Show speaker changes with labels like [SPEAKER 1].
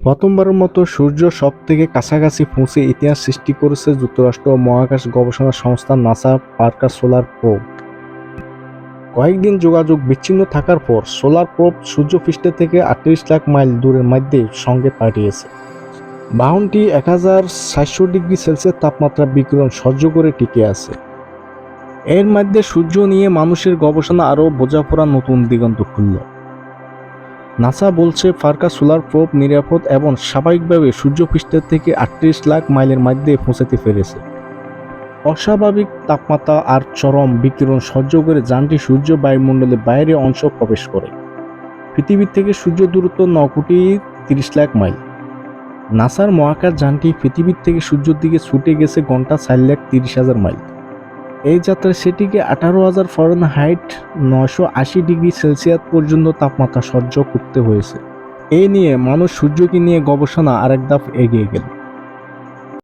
[SPEAKER 1] প্রথমবারের মতো সূর্য সব থেকে কাছাকাছি পৌঁছে ইতিহাস সৃষ্টি করেছে যুক্তরাষ্ট্র মহাকাশ গবেষণা সংস্থা নাসা পার্কার সোলার প্রোব। কয়েকদিন যোগাযোগ বিচ্ছিন্ন থাকার পর সোলার প্রোব সূর্যপৃষ্ঠ থেকে আটত্রিশ লাখ মাইল দূরের মধ্যে সঙ্গে পাঠিয়েছে। বাহনটি এক হাজার সাতশো ডিগ্রি সেলসিয়াস তাপমাত্রা বিকিরণ সহ্য করে টিকে আছে। এর মধ্যে সূর্য নিয়ে মানুষের গবেষণা আরও বোঝাপড়া নতুন দিগন্ত খুলল। নাসা বলছে ফার্কা সোলার প্রোব নিরাপদ এবং স্বাভাবিকভাবে সূর্যপৃষ্ঠের থেকে আটত্রিশ লাখ মাইলের মধ্যে পৌঁছাতে পেরেছে। অস্বাভাবিক তাপমাত্রা আর চরম বিকিরণ সহ্য করে যানটি সূর্য বায়ুমণ্ডলের বাইরে অংশ প্রবেশ করে। পৃথিবীর থেকে সূর্য দূরত্ব ন কোটি তিরিশ লাখ মাইল। নাসার মহাকাশ যানটি পৃথিবীর থেকে সূর্যের দিকে ছুটে গেছে ঘণ্টা চার লাখ তিরিশ হাজার মাইল। এই যাত্রায় সেটিকে আঠারো হাজার ফরেন হাইট নশো আশি ডিগ্রি সেলসিয়াস পর্যন্ত তাপমাত্রা সহ্য করতে হয়েছে। এ নিয়ে মানুষ সূর্যকে নিয়ে গবেষণা আরেক ধাপ এগিয়ে গেল।